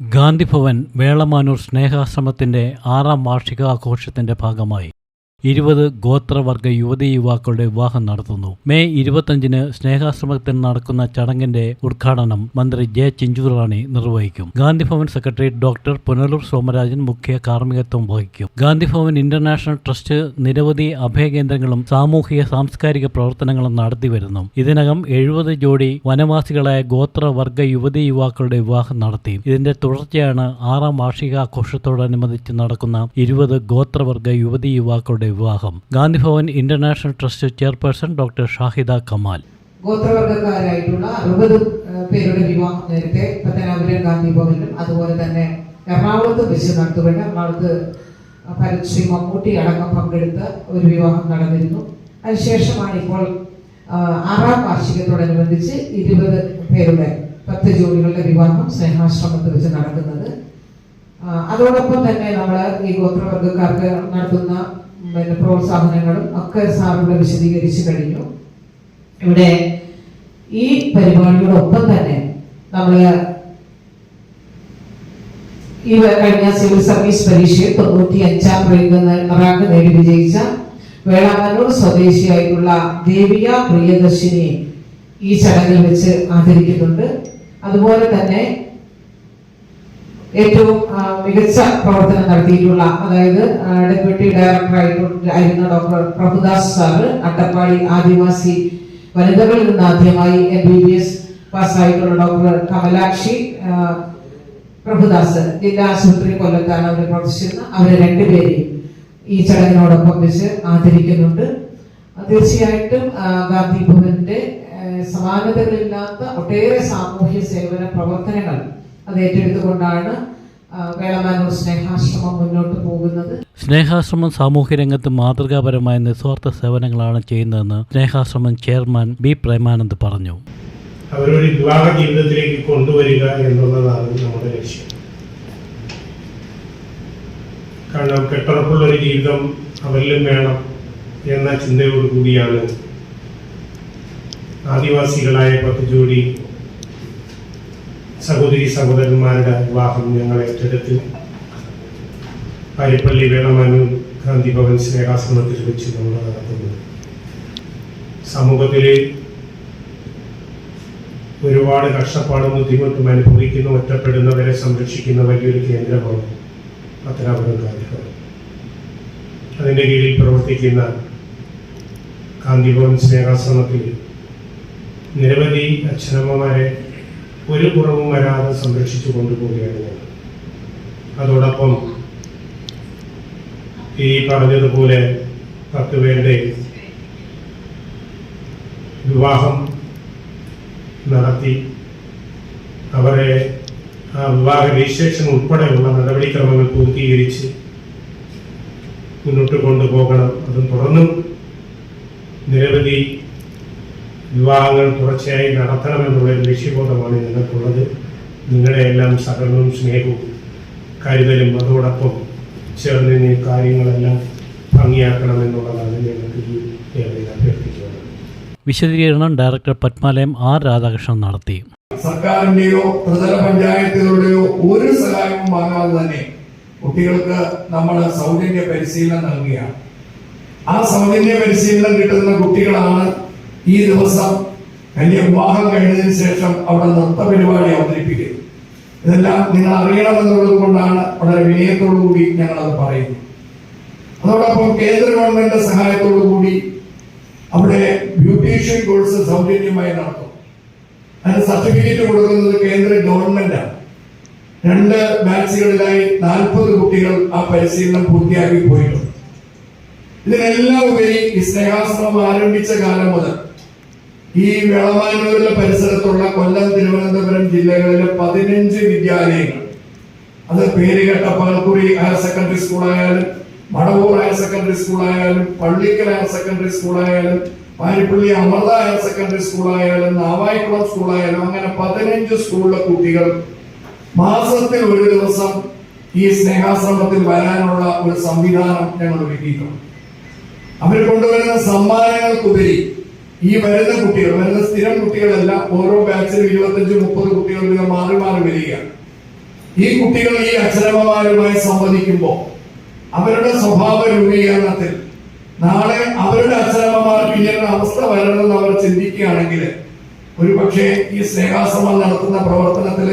ഗാന്ധിഭവൻ വേളമാനൂർ സ്നേഹാശ്രമത്തിന്റെ ആറാം വാർഷികാഘോഷത്തിന്റെ ഭാഗമായി. ഇരുപത് ഗോത്രവർഗ യുവതി യുവാക്കളുടെ വിവാഹം നടത്തുന്നു. മെയ് ഇരുപത്തഞ്ചിന് സ്നേഹാശ്രമത്തിൽ നടക്കുന്ന ചടങ്ങിന്റെ ഉദ്ഘാടനം മന്ത്രി ജെ ചിഞ്ചുറാണി നിർവഹിക്കും. ഗാന്ധിഭവൻ സെക്രട്ടറി ഡോക്ടർ പുനലൂർ സോമരാജൻ മുഖ്യ കാർമ്മികത്വം വഹിക്കും. ഗാന്ധിഭവൻ ഇന്റർനാഷണൽ ട്രസ്റ്റ് നിരവധി അഭയകേന്ദ്രങ്ങളും സാമൂഹിക സാംസ്കാരിക പ്രവർത്തനങ്ങളും നടത്തിവരുന്നു ഇതിനകം എഴുപത് ജോഡി വനവാസികളായ ഗോത്രവർഗ യുവതി യുവാക്കളുടെ വിവാഹം നടത്തി. ഇതിന്റെ തുടർച്ചയാണ് ആറാം വാർഷികാഘോഷത്തോടനുബന്ധിച്ച് നടക്കുന്ന ഇരുപത് ഗോത്രവർഗ യുവതി യുവാക്കളുടെ വിവാഹം. Gandhibhavan international trust chairperson doctor Shahida Kamal. ഗോത്രവർഗക്കാരായിട്ടുള്ള അറുപത് പേരുടെ വിവാഹം നേരത്തെ പത്തനാപുരം ഗാന്ധി ഭവനിലും അതുപോലെ തന്നെ എറണാകുളത്ത് വെച്ച് നടത്തുകയാണ് എറണാകുളത്ത് ഭരത് ശ്രീ മമ്മൂട്ടി അടക്കം പങ്കെടുത്ത് ഒരു വിവാഹം നടന്നിരുന്നു. അതിനുശേഷമാണ് ഇപ്പോൾ ആറാം വാർഷികത്തോടനുബന്ധിച്ച് ഇരുപത് പേരുടെ പത്ത് ജോലികളുടെ വിവാഹം സ്നേഹാശ്രമത്തിൽ വെച്ച് നടക്കുന്നത്. അതോടൊപ്പം തന്നെ നമ്മൾ ഈ ഗോത്രവർഗക്കാർക്ക് നടത്തുന്ന പിന്നെ പ്രോത്സാഹനങ്ങളും ഒക്കെ സാറിവിടെ വിശദീകരിച്ചു കഴിഞ്ഞു. ഇവിടെ ഈ പരിപാടിയോടൊപ്പം തന്നെ നമ്മൾ ഈ കഴിഞ്ഞ സിവിൽ സർവീസ് പരീക്ഷയിൽ തൊണ്ണൂറ്റി അഞ്ചാം റാങ്ക് റാങ്ക് നേടി വിജയിച്ച വേളാങ്കണ്ണൂർ സ്വദേശിയായിട്ടുള്ള ദേവിക പ്രിയദർശിനിയെ ഈ ചടങ്ങിൽ വെച്ച് ആദരിക്കുന്നുണ്ട്. അതുപോലെ തന്നെ ഏറ്റവും മികച്ച പ്രവർത്തനം നടത്തിയിട്ടുള്ള അതായത് ഡെപ്യൂട്ടി ഡയറക്ടർ ആയിട്ടുള്ള ആയിരുന്ന ഡോക്ടർ പ്രഭുദാസ് സാറ് അട്ടപ്പാടി ആദിവാസി വനിതകളിൽ നിന്ന് ആദ്യമായി എം ബി ബി എസ് പാസ്സായിട്ടുള്ള ഡോക്ടർ കമലാക്ഷി പ്രഭുദാസ് ജില്ലാ ആശുപത്രി കൊല്ലത്താണ് അവർ പ്രവർത്തിച്ചിരുന്നത്. അവരെ രണ്ടുപേരെയും ഈ ചടങ്ങിനോടൊപ്പം വെച്ച് ആദരിക്കുന്നുണ്ട്. തീർച്ചയായിട്ടും ഗാന്ധി ഭവന്റെ സമാനതകളില്ലാത്ത ഒട്ടേറെ സാമൂഹ്യ സേവന പ്രവർത്തനങ്ങൾ അത് ഏറ്റെടുത്തുകൊണ്ടാണ് വേളമാനൂർ സ്നേഹാശ്രമം മുന്നോട്ട് പോകുന്നത്. സ്നേഹാശ്രമം സാമൂഹ്യ രംഗത്ത് മാതൃകാപരമായ നിസ്വാർത്ഥ സേവനങ്ങളാണ് ചെയ്യുന്നതെന്ന് സ്നേഹാശ്രമം ചെയർമാൻ ബി പ്രേമാനന്ദ് പറഞ്ഞു. അവരൊരു വിവാഹ ജീവിതത്തിലേക്ക് കൊണ്ടുവരിക എന്നുള്ളതാണ് നമ്മുടെ ലക്ഷ്യം. കാരണം കെട്ടുറപ്പുള്ള ഒരു ജീവിതം അവരിലും വേണം എന്ന ചിന്തയോടുകൂടിയാണ് ആദിവാസികളായ പത്ത് ജോഡി സഹോദരി സഹോദരന്മാരുടെ വിവാഹം ഞങ്ങൾ ഏറ്റെടുത്ത് പാരിപ്പള്ളി വേളമാനൂർ ഗാന്ധി ഭവൻ സ്നേഹാശ്രമത്തിൽ വെച്ച് നമ്മൾ നടത്തുന്നത് സമൂഹത്തിലെ ഒരുപാട് കഷ്ടപ്പാടും ബുദ്ധിമുട്ടും അനുഭവിക്കുന്ന ഒറ്റപ്പെടുന്നവരെ സംരക്ഷിക്കുന്ന വലിയൊരു കേന്ദ്രമാണ് പത്തനാപുരം ഗാന്ധിഭവൻ അതിന്റെ കീഴിൽ പ്രവർത്തിക്കുന്ന ഗാന്ധിഭവൻ സ്നേഹാശ്രമത്തിൽ നിരവധി അച്ഛനമ്മമാരെ ഒരു കുറവും വരാതെ സംരക്ഷിച്ചു കൊണ്ടുപോവുകയാണ് ഞാൻ. അതോടൊപ്പം ഈ പറഞ്ഞതുപോലെ പത്ത് പേരുടെ വിവാഹം നടത്തി അവരെ ആ വിവാഹ രജിസ്ട്രേഷൻ ഉൾപ്പെടെയുള്ള നടപടിക്രമങ്ങൾ പൂർത്തീകരിച്ച് മുന്നോട്ട് കൊണ്ടുപോകണം. അതും തുടർന്നും നിരവധി വിവാഹങ്ങൾ തുടർച്ചയായി നടത്തണമെന്നുള്ള ഒരു ലക്ഷ്യബോധമാണ് നിങ്ങൾക്കുള്ളത്. നിങ്ങളുടെ എല്ലാം സഹകരണവും സ്നേഹവും കരുതലും അതോടൊപ്പം ചേർന്ന് ഈ കാര്യങ്ങളെല്ലാം ഭംഗിയാക്കണമെന്നുള്ളതാണ് ഞങ്ങൾക്ക് ഈ വേളയിൽ അഭ്യർത്ഥിക്കുന്നത്. വിശദീകരണം ഡയറക്ടർ പത്മാലയം ആർ രാധാകൃഷ്ണൻ നടത്തി. സർക്കാരിന്റെയോ ത്രിതല പഞ്ചായത്തുകളുടെയോ ഒരു സഹായവും വാങ്ങാതെ തന്നെ കുട്ടികൾക്ക് നമ്മൾ സൗജന്യ പരിശീലനം നൽകുകയാണ്. ആ സൗജന്യ പരിശീലനം കിട്ടുന്ന കുട്ടികളാണ് ഈ ദിവസം കന്യ വിവാഹം കഴിഞ്ഞതിന് ശേഷം അവിടെ നൃത്ത പരിപാടി അവതരിപ്പിക്കുന്നത് ഇതെല്ലാം നിങ്ങൾ അറിയണമെന്നുള്ളത് കൊണ്ടാണ് വളരെ വിനയത്തോടു കൂടി ഞങ്ങൾ അത് പറയുന്നു അതോടൊപ്പം കേന്ദ്ര ഗവൺമെന്റിന്റെ സഹായത്തോടു കൂടി അവിടെ ബ്യൂട്ടീഷ്യൻ കോഴ്സ് സൗജന്യമായി നടത്തും അതിന് സർട്ടിഫിക്കറ്റ് കൊടുക്കുന്നത് കേന്ദ്ര ഗവൺമെന്റാണ്. രണ്ട് ബാച്ചുകളിലായി നാൽപ്പത് കുട്ടികൾ ആ പരിശീലനം പൂർത്തിയാക്കി പോയിട്ടുണ്ട്. ഇതിനെല്ലാം ഉപരി ഈ സ്നേഹാശ്രമം ആരംഭിച്ച കാലം മുതൽ ഈ വെളമാനൂരിലെ പരിസരത്തുള്ള കൊല്ലം തിരുവനന്തപുരം ജില്ലകളിലെ പതിനഞ്ച് വിദ്യാലയങ്ങൾ. അത് പേരുകെട്ട പകൽക്കുറി ഹയർ സെക്കൻഡറി സ്കൂളായാലും മടവൂർ ഹയർ സെക്കൻഡറി സ്കൂളായാലും പള്ളിക്കൽ ഹയർ സെക്കൻഡറി സ്കൂളായാലും പാരിപ്പള്ളി അമൃത ഹയർ സെക്കൻഡറി സ്കൂളായാലും നാവായിക്കുളം സ്കൂളായാലും അങ്ങനെ പതിനഞ്ച് സ്കൂളിലെ കുട്ടികൾ മാസത്തിൽ ഒരു ദിവസം ഈ സ്നേഹാശ്രമത്തിൽ വരാനുള്ള ഒരു സംവിധാനം ഞങ്ങൾ ഒരുക്കിയിട്ടുണ്ട്. അവർ കൊണ്ടുവരുന്ന സമ്മാനങ്ങൾക്കുപരി ഈ വരുന്ന കുട്ടികൾ വരുന്ന സ്ഥിരം കുട്ടികളെല്ലാം ഓരോ ബാച്ചിലും ഇരുപത്തഞ്ച് മുപ്പത് കുട്ടികൾ വീതം മാറി മാറി വരികയാണ് ഈ കുട്ടികൾ ഈ അച്ഛനമ്മമാരുമായി സംവദിക്കുമ്പോൾ അവരുടെ സ്വഭാവ രൂപീകരണത്തിൽ നാളെ അവരുടെ അച്ഛനമ്മമാർക്ക് ഇങ്ങനെ അവസ്ഥ വരണമെന്ന് അവർ ചിന്തിക്കുകയാണെങ്കിൽ ഒരു പക്ഷേ ഈ സ്നേഹാശ്രമം നടത്തുന്ന പ്രവർത്തനത്തിൽ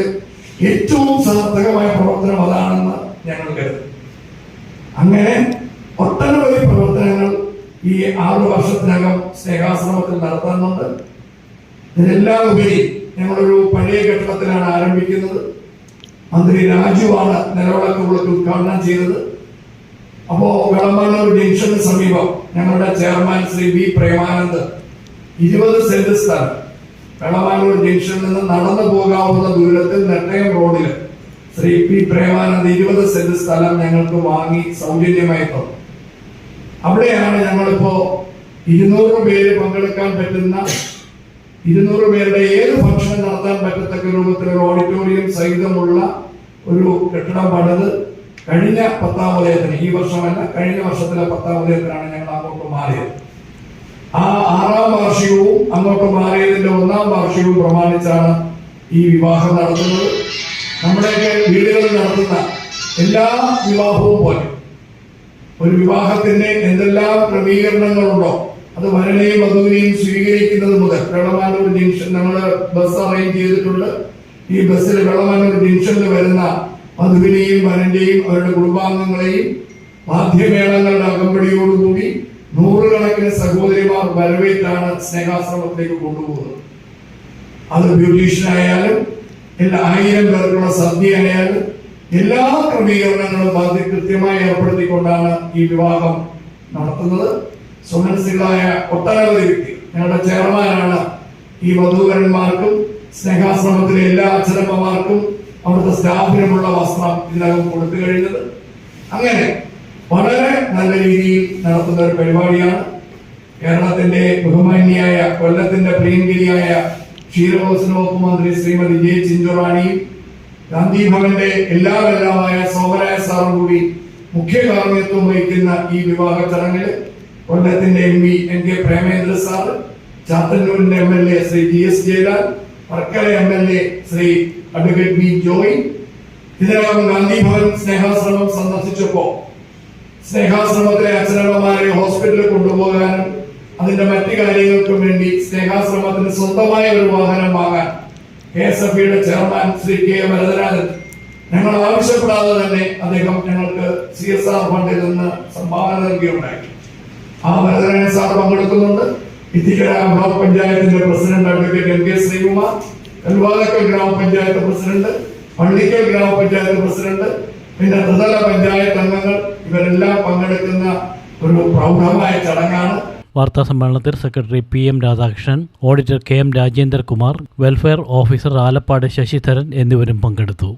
ഏറ്റവും സാർത്ഥകമായ പ്രവർത്തനം അതാണെന്ന് ഞങ്ങൾ കരുതും. അങ്ങനെ ഒട്ടനവധി ഈ ആറു വർഷത്തിനകം സ്നേഹാശ്രമത്തിൽ നടത്താനുണ്ട് ഇതിനെല്ലാം ഉപരി ഞങ്ങളൊരു പഴയ കെട്ടിടത്തിലാണ് ആരംഭിക്കുന്നത്. മന്ത്രി രാജുവാണ് നിലവിളക്ക് വിളക്ക് ഉദ്ഘാടനം ചെയ്തത്. അപ്പോ വെളമാനൂർ ജംഗ്ഷന് സമീപം ഞങ്ങളുടെ ചെയർമാൻ ശ്രീ വി പ്രേമാനന്ദ് ഇരുപത് സെന്റ് സ്ഥലം വെളമാനൂർ ജംഗ്ഷനിൽ നിന്ന് നടന്നു പോകാവുന്ന ദൂരത്തിൽ നെട്ടയം റോഡിൽ ശ്രീ പി പ്രേമാനന്ദ് ഇരുപത് സെന്റ് സ്ഥലം ഞങ്ങൾക്ക് വാങ്ങി സൗജന്യമായി തന്നു. അവിടെയാണ് ഞങ്ങളിപ്പോ ഇരുന്നൂറ് പേര് പങ്കെടുക്കാൻ പറ്റുന്ന ഇരുന്നൂറ് പേരുടെ ഏത് ഫംഗ്ഷൻ നടത്താൻ പറ്റത്തക്ക രൂപത്തിൽ ഒരു ഓഡിറ്റോറിയം സഹിതമുള്ള ഒരു കെട്ടിടം പണിത് കഴിഞ്ഞ പത്താം ഉദയത്തിന് ഈ വർഷമല്ല കഴിഞ്ഞ വർഷത്തിലെ പത്താം ഉദയത്തിനാണ് ഞങ്ങൾ അങ്ങോട്ട് മാറിയത്. ആ ആറാം വാർഷികവും അങ്ങോട്ട് മാറിയതിന്റെ ഒന്നാം വാർഷികവും പ്രമാണിച്ചാണ് ഈ വിവാഹം നടത്തുന്നത്. നമ്മുടെയൊക്കെ വീടുകളിൽ നടത്തുന്ന എല്ലാ വിവാഹവും പോലെ ഒരു വിവാഹത്തിന്റെ എന്തെല്ലാം ക്രമീകരണങ്ങളുണ്ടോ അത് വരനെയും വധുവിനെയും സ്വീകരിക്കുന്നത് മുതൽ. വെള്ളമാനൂർ ജംഗ്ഷൻ നമ്മൾ ബസ് അറേഞ്ച് ചെയ്തിട്ടുണ്ട്. ഈ ബസ്സിൽ വെള്ളമാനൂർ ജംഗ്ഷനിൽ വരുന്ന വധുവിനെയും വരന്റെയും അവരുടെ കുടുംബാംഗങ്ങളെയും വാദ്യമേളങ്ങളുടെ അകമ്പടിയോടുകൂടി നൂറുകണക്കിന് സഹോദരിമാർ വരവേറ്റാണ് സ്നേഹാശ്രമത്തിലേക്ക് കൊണ്ടുപോകുന്നത്. അത് ബ്യൂട്ടീഷ്യൻ ആയാലും എല്ലാ ആയിരം പേർക്കുള്ള സദ്യ ആയാലും എല്ലാ ക്രമീകരണങ്ങളും ബാധ്യ കൃത്യമായി ഏർപ്പെടുത്തിക്കൊണ്ടാണ് ഈ വിവാഹം നടത്തുന്നത്. സുമനസികളായ ഒട്ടനവധി വ്യക്തി ഞങ്ങളുടെ ചെയർമാനാണ് ഈ വധൂവരന്മാർക്കും സ്നേഹാശ്രമത്തിലെ എല്ലാ അച്ഛനമ്മമാർക്കും അവിടുത്തെ സ്റ്റാഫിനുമുള്ള വസ്ത്രം ഇതിനകം കൊടുത്തു കഴിഞ്ഞത്. അങ്ങനെ വളരെ നല്ല രീതിയിൽ നടത്തുന്ന ഒരു പരിപാടിയാണ്. കേരളത്തിന്റെ ബഹുമാന്യായ കൊല്ലത്തിന്റെ പ്രിയങ്കരിയായ ക്ഷീരവികസന വകുപ്പ് മന്ത്രി ശ്രീമതി ജെ ചിഞ്ചുറാണിയും ഗാന്ധി ഭവന്റെ എല്ലാവരെല്ലാമായ സോമരായ സാറും കൂടി മുഖ്യ കാർമ്മികത്വം വഹിക്കുന്ന ഈ വിവാഹ ചടങ്ങിൽ കൊല്ലത്തിന്റെ M P N K Premendra sir ചാത്തന്നൂരിന്റെ M L A Shri G S Jayalal Varkala M L A Shri advocate B Joy. ഇതിനകം ഗാന്ധി ഭവൻ സ്നേഹാശ്രമം സന്ദർശിച്ചപ്പോ സ്നേഹാശ്രമത്തിലെ അച്ഛനമ്മമാരെ ഹോസ്പിറ്റലിൽ കൊണ്ടുപോകാനും അതിന്റെ മറ്റു കാര്യങ്ങൾക്കും വേണ്ടി സ്നേഹാശ്രമത്തിന് സ്വന്തമായ ഒരു വാഹനം വാങ്ങാൻ കെ എസ് എഫ് ഇയുടെ ചെയർമാൻ ശ്രീ കെ വരദരാജൻ. ഞങ്ങൾ ആവശ്യപ്പെടാതെ തന്നെ അദ്ദേഹം ഞങ്ങൾക്ക് സി എസ് ആർ ഫണ്ടിൽ നിന്ന് സംഭാവന നൽകിയുണ്ടായി. ആ വരദരാജൻ സാർ പങ്കെടുക്കുന്നുണ്ട്. ഇത്തിക്കര ബ്ലോക്ക് പഞ്ചായത്തിന്റെ president advocate M K Sreekumar Kalluvathukkal ഗ്രാമപഞ്ചായത്ത് പ്രസിഡന്റ് പള്ളിക്കൽ ഗ്രാമപഞ്ചായത്ത് പ്രസിഡന്റ് പിന്നെ ത്രിതല പഞ്ചായത്ത് അംഗങ്ങൾ ഇവരെല്ലാം പങ്കെടുക്കുന്ന ഒരു പ്രൗഢമായ ചടങ്ങാണ്. വാർത്താ സമ്മേളനത്തിൽ secretary P M Radhakrishnan auditor K M Rajendrakumar welfare officer Alappad Sasidharan എന്നിവരും പങ്കെടുത്തു.